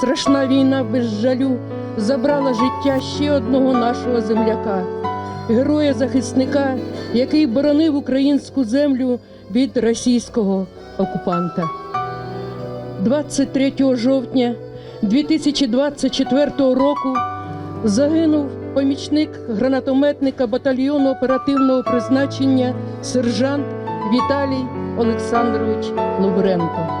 страшна війна без жалю забрала життя ще одного нашого земляка, героя-захисника, який боронив українську землю від російського окупанта. 23 жовтня 2024 року загинув помічник гранатометника батальйону оперативного призначення сержант Віталій Олександрович Лобуренко.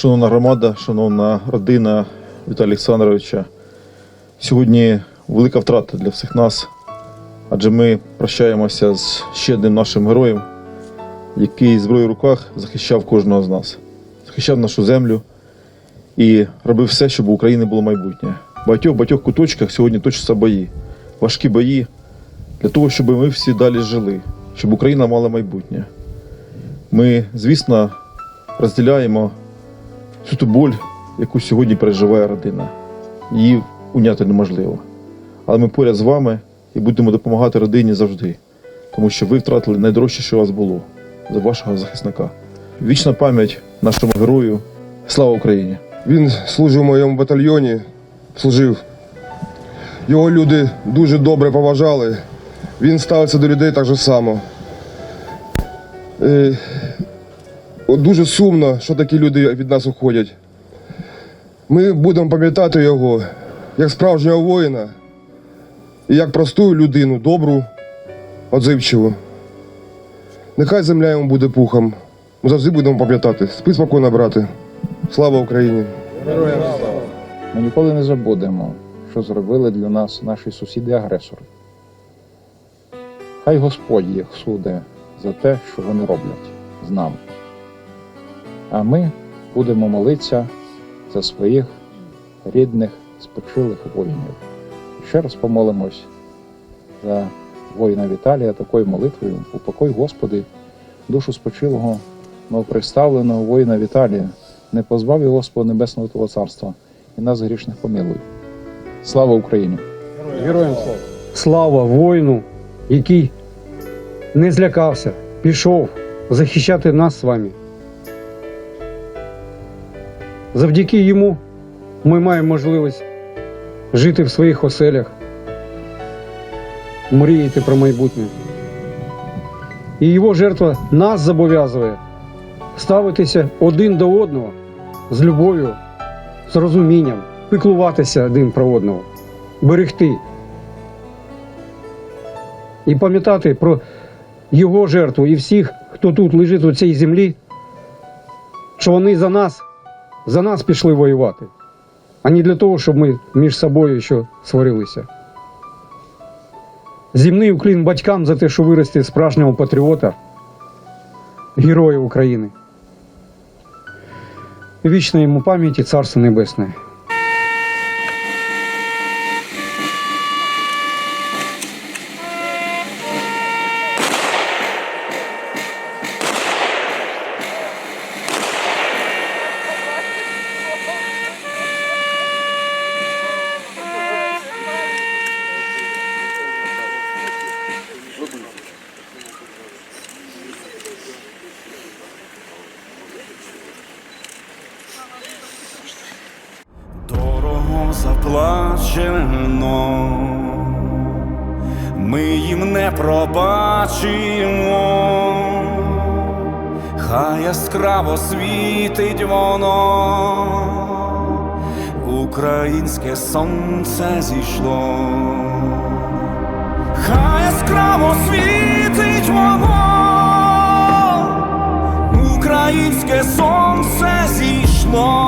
Шановна громада, шановна родина Віталія Олександровича, сьогодні велика втрата для всіх нас, адже ми прощаємося з ще одним нашим героєм, який зброєю в руках захищав кожного з нас, захищав нашу землю і робив все, щоб у України було майбутнє. Багатьох багатьох куточках сьогодні точаться бої, важкі бої для того, щоб ми всі далі жили, щоб Україна мала майбутнє. Ми, звісно, розділяємо всю ту боль, яку сьогодні переживає родина. Її уняти неможливо. Але ми поряд з вами і будемо допомагати родині завжди, тому що ви втратили найдорожче, що у вас було за вашого захисника. Вічна пам'ять нашому герою. Слава Україні! Він служив у моєму батальйоні, служив. Його люди дуже добре поважали. Він ставиться до людей так же само. От дуже сумно, що такі люди від нас уходять. Ми будемо пам'ятати його як справжнього воїна і як просту людину, добру, отзивчиву. Нехай земля йому буде пухом. Ми завжди будемо пам'ятати. Спи спокійно, брате. Слава Україні! Героям слава! Ми ніколи не забудемо, що зробили для нас наші сусіди-агресори. Хай Господь їх суде за те, що вони роблять з нами. А ми будемо молитися за своїх рідних, спочилих воїнів. Ще раз помолимось за воїна Віталія такою молитвою. Упокой, Господи, душу спочилого, новоприставленого воїна Віталія, не позбав його Господа Небесного Твого Царства і нас грішних помилуй. Слава Україні! Героям слава. Слава воїну, який не злякався, пішов захищати нас з вами. Завдяки йому ми маємо можливість жити в своїх оселях, мріяти про майбутнє. І його жертва нас зобов'язує ставитися один до одного з любов'ю, з розумінням, піклуватися один про одного, берегти і пам'ятати про його жертву і всіх, хто тут лежить у цій землі, що вони за нас за нас пішли воювати, а не для того, щоб ми між собою ще сварилися. Зімний уклін батькам за те, що вирости справжнього патріота, героя України. Вічна йому пам'яті царство небесне. Заплачено, ми їм не пробачимо, хай яскраво світить воно, українське сонце зійшло, хай яскраво світить воно, українське сонце зійшло.